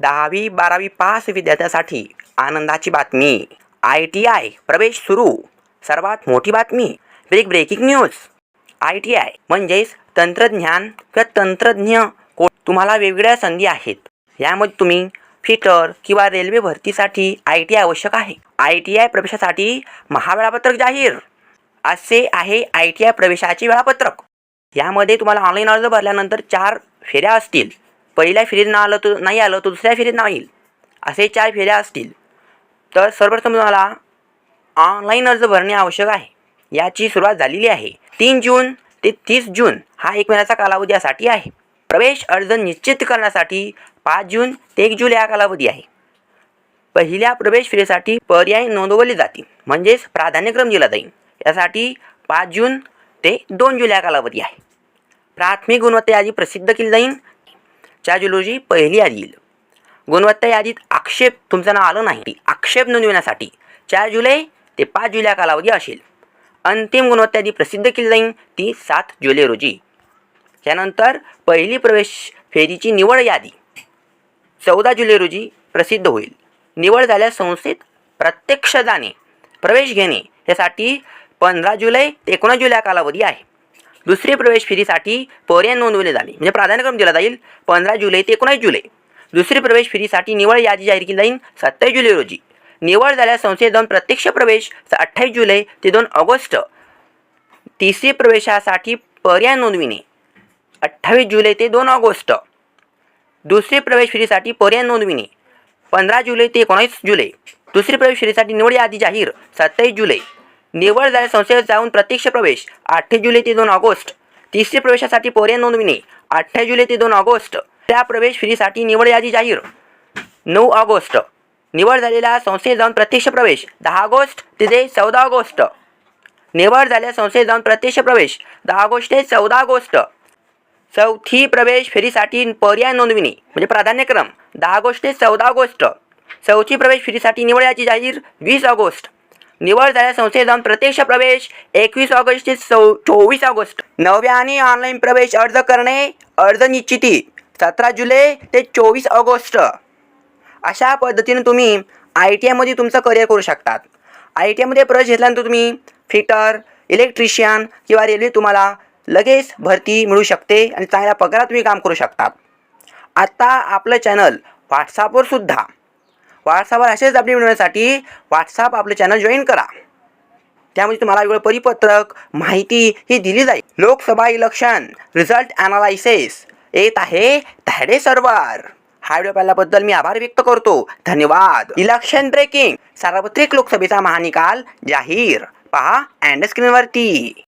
दहावी बारावी पास विद्यार्थ्यांसाठी आनंदाची बातमी. आय टी आय प्रवेश सुरू. सर्वात मोठी बातमी. Break breaking news. I T I म्हणजेच तंत्रज्ञान किंवा तंत्रज्ञ को तुम्हाला वेगवेगळ्या संधी आहेत. यामध्ये तुम्ही फिटर किंवा रेल्वे भरतीसाठी आय टी आय आवश्यक आहे. आय टी आय प्रवेशासाठी महावेळापत्रक जाहीर. असे आहे आय टी आय प्रवेशाचे वेळापत्रक. यामध्ये तुम्हाला ऑनलाईन अर्ज भरल्यानंतर चार फेऱ्या असतील. पहिल्या फेरीत नाव आलं तर नाही आलं तर दुसऱ्या फेरीत नाव येईल. असे चार फेऱ्या असतील. तर सर्वप्रथम तुम्हाला ऑनलाईन अर्ज भरणे आवश्यक आहे. याची सुरुवात झालेली आहे. तीन जून ते तीस जून हा एक महिन्याचा कालावधी यासाठी आहे. प्रवेश अर्ज निश्चित करण्यासाठी पाच जून ते एक जुलै हा कालावधी आहे. पहिल्या प्रवेश फेरीसाठी पर्याय नोंदवले जातील. म्हणजेच प्राधान्यक्रम दिला जाईल. यासाठी पाच जून ते दोन जुलै हा कालावधी आहे. प्राथमिक गुणवत्ता यादी प्रसिद्ध केली जाईल. चार पहिली यादी येईल गुणवत्ता यादीत आक्षेप तुमचं नाव आलं नाही. आक्षेप नोंदविण्यासाठी चार जुलै ते पाच जुलै कालावधी असेल. अंतिम गुणवत्ता यादी प्रसिद्ध केली जाईल ती सात जुलै रोजी. त्यानंतर पहिली प्रवेश फेरीची निवड यादी चौदा जुलै रोजी प्रसिद्ध होईल. निवड झाल्यास संस्थेत प्रत्यक्ष जाणे प्रवेश घेणे यासाठी पंधरा जुलै ते एकोणीस जुलै कालावधी आहे. दुसरी प्रवेश फेरीसाठी पर्याय नोंदवले जाणे. म्हणजे प्राधान्यक्रम दिला जाईल पंधरा जुलै ते एकोणीस जुलै. दुसरी प्रवेश फेरीसाठी निवड यादी जाहीर केली जाईल सत्तावीस जुलै रोजी. निवड झाल्यास संस्थेत दोन प्रत्यक्ष प्रवेश अठ्ठावीस जुलै ते दोन ऑगस्ट. तिसरी प्रवेशासाठी पर्याय नोंदविणे. अठ्ठावीस जुलै ते दोन ऑगस्ट. दुसरी प्रवेश फेरीसाठी पर्याय नोंदविणे. पंधरा जुलै ते एकोणीस जुलै. दुसरी प्रवेश फेरीसाठी निवड यादी जाहीर सत्तावीस जुलै. निवड झाल्या संस्थेत जाऊन प्रत्यक्ष प्रवेश अठ्ठावीस जुलै ते दोन ऑगस्ट. तिसरी प्रवेशासाठी पोरे नोंदविणे अठ्ठावीस जुलै ते दोन ऑगस्ट. त्या प्रवेश फेरीसाठी निवड यादी जाहीर. नऊ ऑगस्ट. निवड झालेल्या संस्थेत जाऊन प्रत्यक्ष प्रवेश दहा ऑगस्ट ते चौदा ऑगस्ट. निवड झाल्या संस्थेत जाऊन प्रत्यक्ष प्रवेश दहा ऑगस्ट ते चौदा ऑगस्ट. चौथी प्रवेश फेरीसाठी पर्याय नोंदविणे म्हणजे प्राधान्यक्रम दहा ऑगस्ट ते चौदा ऑगस्ट. चौथी प्रवेश फेरीसाठी निवड याची जाहीर वीस ऑगस्ट. निवड झाल्या संस्थेत जाऊन प्रत्यक्ष प्रवेश एकवीस ऑगस्ट ते चौ चोवीस ऑगस्ट. नव्याने ऑनलाईन प्रवेश अर्ज करणे अर्ज निश्चिती सतरा जुलै ते चोवीस ऑगस्ट. अशा पद्धतीने तुम्ही आय टी आयमध्ये तुमचं करिअर करू शकतात. आय टी आयमध्ये प्रवेश घेतल्यानंतर तुम्ही फिटर इलेक्ट्रिशियन किंवा रेल्वे तुम्हाला लगेच भरती मिळू शकते आणि चांगल्या पगारात तुम्ही काम करू शकतात. आत्ता आपलं चॅनल व्हॉट्सअपवर सुद्धा व्हॉट्सअपवर असेच अपडेट मिळवण्यासाठी व्हॉट्सअप आपलं चॅनल जॉईन करा. त्यामध्ये तुम्हाला वेगळं परिपत्रक माहिती ही दिली जाईल. लोकसभा इलेक्शन रिझल्ट ॲनालायसिस येत आहे धाडे सर्वर हा व्हिडिओ पाहिल्याबद्दल मी आभार व्यक्त करतो. धन्यवाद. इलेक्शन ब्रेकिंग सार्वत्रिक लोकसभेचा महानिकाल जाहीर. पहा अँड स्क्रीनवरती